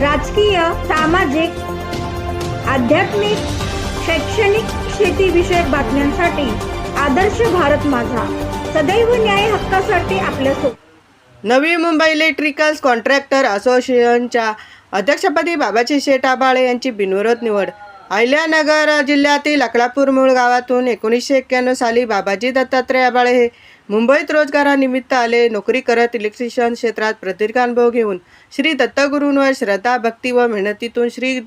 राजकीय सामाजिक आध्यात्मिक शैक्षणिक शेतीविषयक बातम्यांसाठी आदर्श भारत माझा. सदैव न्याय हक्कासाठी आपल्यासोबत नवी मुंबई इलेक्ट्रिकल्स कॉन्ट्रॅक्टर असोसिएशनच्या अध्यक्षपदी बाबाजी शेठ आबाळे यांची बिनविरोध निवड. अहिल्यानगर जिल्ह्यातील अकलापूर मूळ गावातून एकोणीसशे एक्क्याण्णव साली बाबाजी दत्तात्रय आबाळे हे मुंबईत रोजगारानिमित्त आले. नोकरी करत इलेक्ट्रिशियन क्षेत्रात प्रदीर्घ अनुभव घेऊन श्री दत्तगुरूंवर श्रद्धा भक्ती व मेहनतीतून श्री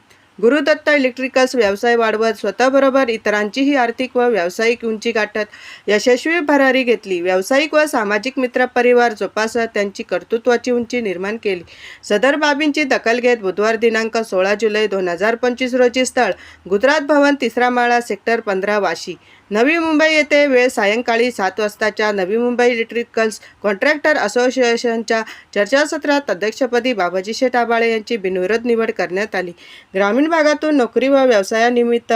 गुरुदत्त इलेक्ट्रिकल्स व्यवसाय वाढवत स्वतःबरोबर इतरांचीही आर्थिक व व्यावसायिक उंची गाठत यशस्वी भरारी घेतली. व्यावसायिक व सामाजिक मित्र परिवार जोपासत त्यांची कर्तृत्वाची उंची निर्माण केली. सदर बाबींची दखल घेत बुधवार दिनांक सोळा जुलै दोन हजार पंचवीस रोजी स्थळ गुजरात भवन तिसरा माळा सेक्टर पंधरा वाशी. नवी मुंबई येथे वेळ सायंकाळी सात वाजताच्या नवी मुंबई इलेक्ट्रिकल्स कॉन्ट्रॅक्टर असोसिएशनच्या चर्चासत्रात अध्यक्षपदी बाबाजी शेठ आबाळे यांची बिनविरोध निवड करण्यात आली. ग्रामीण भागातून नोकरी व व्यवसायानिमित्त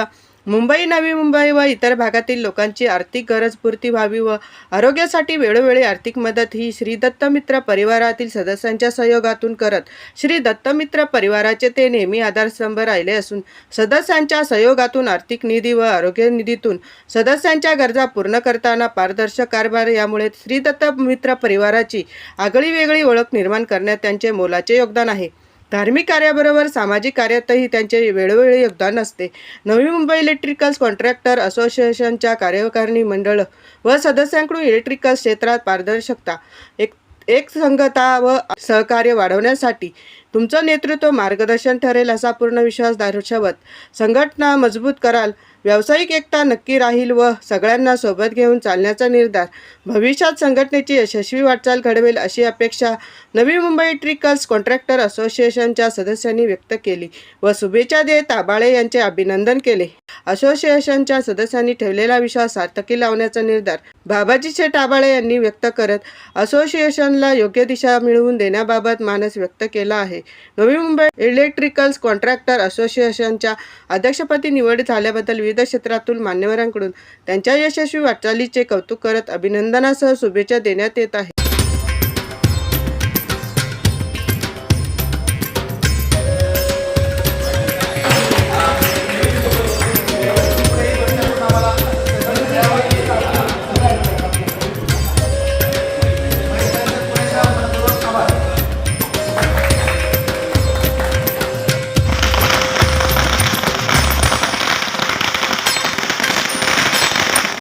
मुंबई नवी मुंबई व इतर भागातील लोकांची आर्थिक गरज पूर्ती व्हावी व आरोग्यासाठी वेळोवेळी आर्थिक मदत ही श्री दत्तमित्र परिवारातील सदस्यांच्या सहयोगातून करत श्री दत्तमित्र परिवाराचे ते नेहमी आधारस्तंभ राहिले असून सदस्यांच्या सहयोगातून आर्थिक निधी व आरोग्य निधीतून सदस्यांच्या गरजा पूर्ण करताना पारदर्शक कारभार यामुळे श्री दत्तमित्र परिवाराची आगळीवेगळी ओळख निर्माण करण्यात त्यांचे मोलाचे योगदान आहे. धार्मिक कार्याबरोबर सामाजिक कार्यातही त्यांचे वेळोवेळी योगदान असते. नवी मुंबई इलेक्ट्रिकल्स कॉन्ट्रॅक्टर असोसिएशनच्या कार्यकारिणी मंडळ व सदस्यांकडून इलेक्ट्रिकल क्षेत्रात पारदर्शकता एक एक संगता व सहकार्य वाढवण्यासाठी तुमचं नेतृत्व मार्गदर्शन ठरेल असा पूर्ण विश्वास दर्शवत. संघटना मजबूत कराल. व्यावसायिक एकता नक्की राहील व सगळ्यांना सोबत घेऊन चालण्याचा निर्धार. भविष्यात संघटनेची यशस्वी वाटचाल घडवेल अशी अपेक्षा नवी मुंबई ट्रिकल्स कॉन्ट्रॅक्टर असोसिएशनच्या सदस्यांनी व्यक्त केली व शुभेच्छा देत आबाळे यांचे अभिनंदन केले. असोसिएशनच्या सदस्यांनी ठेवलेला विश्वास सार्थकी लावण्याचा निर्धार बाबाजी शेठ आबाळे यांनी व्यक्त करत असोसिएशनला योग्य दिशा मिळवून देण्याबाबत मानस व्यक्त केला आहे. नवी मुंबई इलेक्ट्रिकल्स कॉन्ट्रॅक्टर असोसिएशनच्या अध्यक्षपदी निवड झाल्याबद्दल विविध क्षेत्रातून मान्यवरांकडून त्यांच्या यशस्वी वाटचालीचे कौतुक करत अभिनंदनासह शुभेच्छा देण्यात येत आहे.